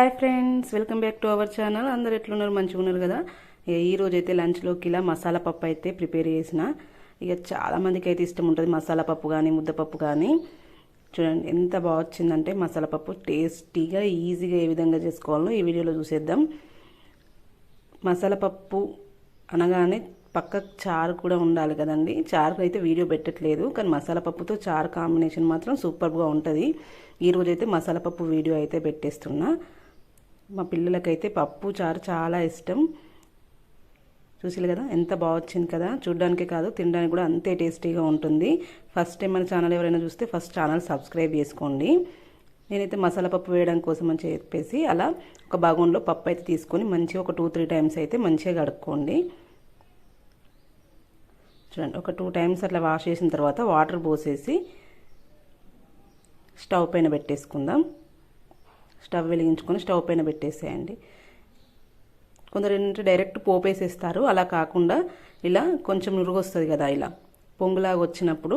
Hi friends welcome back to our channel అందరు ఎట్లున్నారు? మంచిగా ఉన్నారు కదా? ఈ రోజు అయితే లంచ్లోకి ఇలా మసాలా పప్పు అయితే ప్రిపేర్ చేసిన. ఇక చాలామందికి అయితే ఇష్టం ఉంటుంది మసాలా పప్పు కానీ ముద్దపప్పు కానీ చూడండి ఎంత బాగా వచ్చిందంటే మసాలా పప్పు టేస్టీగా ఈజీగా ఏ విధంగా చేసుకోవాలో ఈ వీడియోలో చూసేద్దాం. మసాలా పప్పు అనగానే పక్క చారు కూడా ఉండాలి కదండి. చారుకు అయితే వీడియో పెట్టట్లేదు కానీ మసాలా పప్పుతో చారు కాంబినేషన్ మాత్రం సూపర్గా ఉంటుంది. ఈరోజైతే అయితే మసాలా పప్పు వీడియో అయితే పెట్టేస్తున్నా. మా పిల్లలకైతే పప్పు చారు చాలా ఇష్టం. చూసారు కదా ఎంత బాగా వచ్చింది కదా. చూడడానికి కాదు తినడానికి కూడా అంతే టేస్టీగా ఉంటుంది. ఫస్ట్ టైం మన ఛానల్ ఎవరైనా చూస్తే ఫస్ట్ ఛానల్ సబ్స్క్రైబ్ చేసుకోండి. నేనైతే మసాలా పప్పు వేయడం కోసం అని చెప్పేసి అలా ఒక బాగంలో పప్పు అయితే తీసుకొని మంచిగా ఒక టూ త్రీ టైమ్స్ అయితే మంచిగా కడుక్కోండి. చూడండి ఒక టూ టైమ్స్ అట్లా వాష్ చేసిన తర్వాత వాటర్ పోసేసి స్టవ్ పైన పెట్టేసుకుందాం. స్టవ్ వెలిగించుకొని స్టవ్ పైన పెట్టేసేయండి. కొందరు ఏంటంటే డైరెక్ట్ పోపేసేస్తారు. అలా కాకుండా ఇలా కొంచెం నురుగు వస్తుంది కదా ఇలా. పొంగులాగా వచ్చినప్పుడు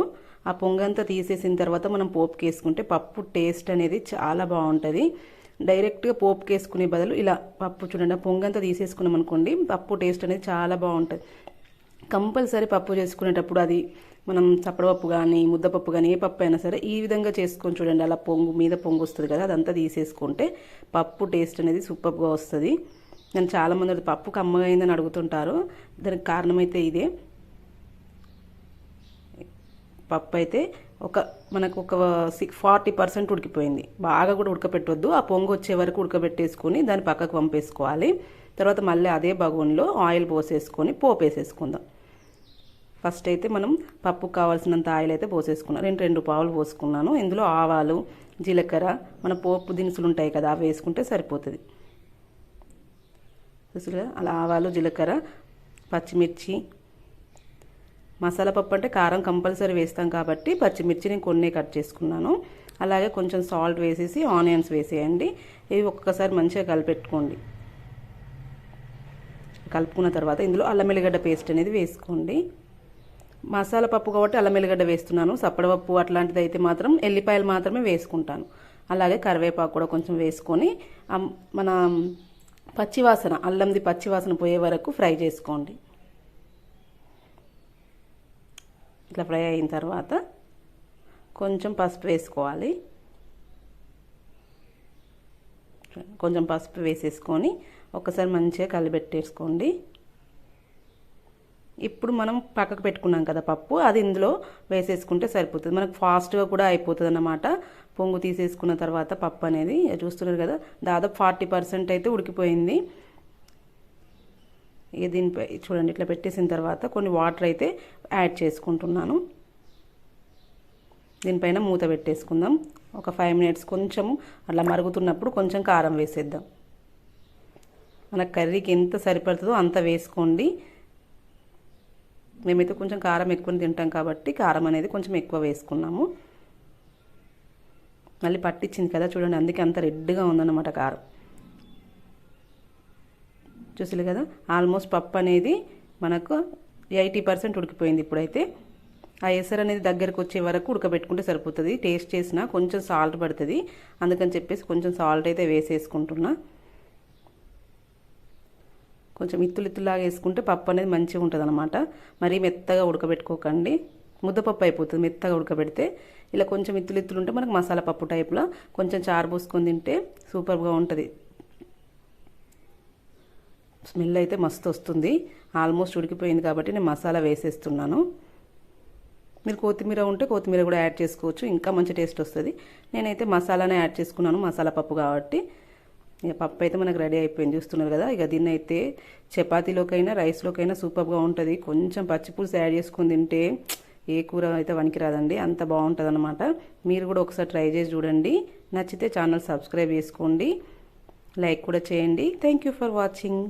ఆ పొంగంతా తీసేసిన తర్వాత మనం పోపుకేసుకుంటే పప్పు టేస్ట్ అనేది చాలా బాగుంటుంది. డైరెక్ట్గా పోపుకేసుకునే బదులు ఇలా పప్పు చూడండి పొంగంతా తీసేసుకున్నాం అనుకోండి పప్పు టేస్ట్ అనేది చాలా బాగుంటుంది. కంపల్సరీ పప్పు చేసుకునేటప్పుడు అది మనం చప్పడపప్పు కానీ ముద్దపప్పు కానీ ఏ పప్పు అయినా సరే ఈ విధంగా చేసుకొని చూడండి. అలా పొంగు మీద పొంగు వస్తుంది కదా అదంతా తీసేసుకుంటే పప్పు టేస్ట్ అనేది సూపర్గా వస్తుంది. నేను చాలామంది అది పప్పు కమ్మగా అయిందని అడుగుతుంటారు. దానికి కారణమైతే ఇదే. పప్పు అయితే ఒక మనకు ఒక సిక్స్ ఫార్టీ పర్సెంట్ ఉడికిపోయింది. బాగా కూడా ఉడకపెట్టొద్దు. ఆ పొంగు వచ్చే వరకు ఉడకబెట్టేసుకొని దాన్ని పక్కకు పంపేసుకోవాలి తర్వాత మళ్ళీ అదే బగోన్లో ఆయిల్ పోసేసుకొని పోపేసేసుకుందాం. ఫస్ట్ అయితే మనం పప్పు కావాల్సినంత ఆయిల్ అయితే పోసేసుకున్నాను రెండు రెండు పావులు పోసుకున్నాను. ఇందులో ఆవాలు జీలకర్ర మన పోపు దినుసులు ఉంటాయి కదా అవి వేసుకుంటే సరిపోతుంది. చూసుగా అలా ఆవాలు జీలకర్ర పచ్చిమిర్చి. మసాలా పప్పు అంటే కారం కంపల్సరీ వేస్తాం కాబట్టి పచ్చిమిర్చి నేను కొన్ని కట్ చేసుకున్నాను. అలాగే కొంచెం సాల్ట్ వేసేసి ఆనియన్స్ వేసేయండి. ఇవి ఒక్కసారి మంచిగా కలిపెట్టుకోండి. కలుపుకున్న తర్వాత ఇందులో అల్లం ఎల్లిగడ్డ పేస్ట్ అనేది వేసుకోండి. మసాలా పప్పు కాబట్టి అల్లం ఎల్లిగడ్డ వేస్తున్నాను. సప్పడపప్పు అట్లాంటిది అయితే మాత్రం ఎల్లిపాయలు మాత్రమే వేసుకుంటాను. అలాగే కరివేపాకు కూడా కొంచెం వేసుకొని మన పచ్చివాసన అల్లంది పచ్చివాసన పోయే వరకు ఫ్రై చేసుకోండి. ఇట్లా ఫ్రై అయిన తర్వాత కొంచెం పసుపు వేసుకోవాలి. కొంచెం పసుపు వేసేసుకొని ఒకసారి మంచిగా కలిపెట్టేసుకోండి. ఇప్పుడు మనం పక్కకు పెట్టుకున్నాం కదా పప్పు అది ఇందులో వేసేసుకుంటే సరిపోతుంది. మనకు ఫాస్ట్గా కూడా అయిపోతుంది అన్నమాట పొంగు తీసేసుకున్న తర్వాత పప్పు అనేది చూస్తున్నారు కదా దాదాపు ఫార్టీ పర్సెంట్ అయితే ఉడికిపోయింది. ఇక దీనిపై చూడండి ఇట్లా పెట్టేసిన తర్వాత కొన్ని వాటర్ అయితే యాడ్ చేసుకుంటున్నాను. దీనిపైన మూత పెట్టేసుకుందాం. ఒక ఫైవ్ మినిట్స్ కొంచెం అలా మరుగుతున్నప్పుడు కొంచెం కారం వేసేద్దాం. మన కర్రీకి ఎంత సరిపడుతుందో అంత వేసుకోండి. మేమైతే కొంచెం కారం ఎక్కువ తింటాం కాబట్టి కారం అనేది కొంచెం ఎక్కువ వేసుకున్నాము. మళ్ళీ పట్టించింది కదా చూడండి అందుకే అంత రెడ్గా ఉందన్నమాట కారం. చూసారు కదా ఆల్మోస్ట్ పప్పు అనేది మనకు ఎయిటీ పర్సెంట్ ఉడికిపోయింది ఇప్పుడైతే. ఆ ఎసరు అనేది దగ్గరకు వచ్చే వరకు ఉడకబెట్టుకుంటే సరిపోతుంది. టేస్ట్ చేసినా కొంచెం సాల్ట్ పడుతుంది. అందుకని చెప్పేసి కొంచెం సాల్ట్ అయితే వేసేసుకుంటున్నా. కొంచెం ఇత్తులు ఇత్తులాగా వేసుకుంటే పప్పు అనేది మంచిగా ఉంటుంది అనమాట మరీ మెత్తగా ఉడకబెట్టుకోకండి. ముద్దపప్పు అయిపోతుంది మెత్తగా ఉడకబెడితే. ఇలా కొంచెం ఇత్తులు ఇత్తులు ఉంటే మనకు మసాలా పప్పు టైప్లో కొంచెం చారు పోసుకొని తింటే సూపర్గా ఉంటుంది. స్మెల్ అయితే మస్తు వస్తుంది. ఆల్మోస్ట్ ఉడికిపోయింది కాబట్టి నేను మసాలా వేసేస్తున్నాను. మీరు కొత్తిమీర ఉంటే కొత్తిమీర కూడా యాడ్ చేసుకోవచ్చు. ఇంకా మంచి టేస్ట్ వస్తుంది. నేనైతే మసాలానే యాడ్ చేసుకున్నాను మసాలా పప్పు కాబట్టి. ఇక పప్పు అయితే మనకు రెడీ అయిపోయింది. చూస్తున్నారు కదా ఇక దీన్ని అయితే చపాతీలోకైనా రైస్లోకైనా సూపర్గా ఉంటుంది. కొంచెం పచ్చిపులుసు యాడ్ చేసుకుని తింటే ఏ కూర అయితే వనికిరాదండి అంత బాగుంటుంది అనమాట మీరు కూడా ఒకసారి ట్రై చేసి చూడండి. నచ్చితే ఛానల్ సబ్స్క్రైబ్ చేసుకోండి. లైక్ కూడా చేయండి. Thank you for watching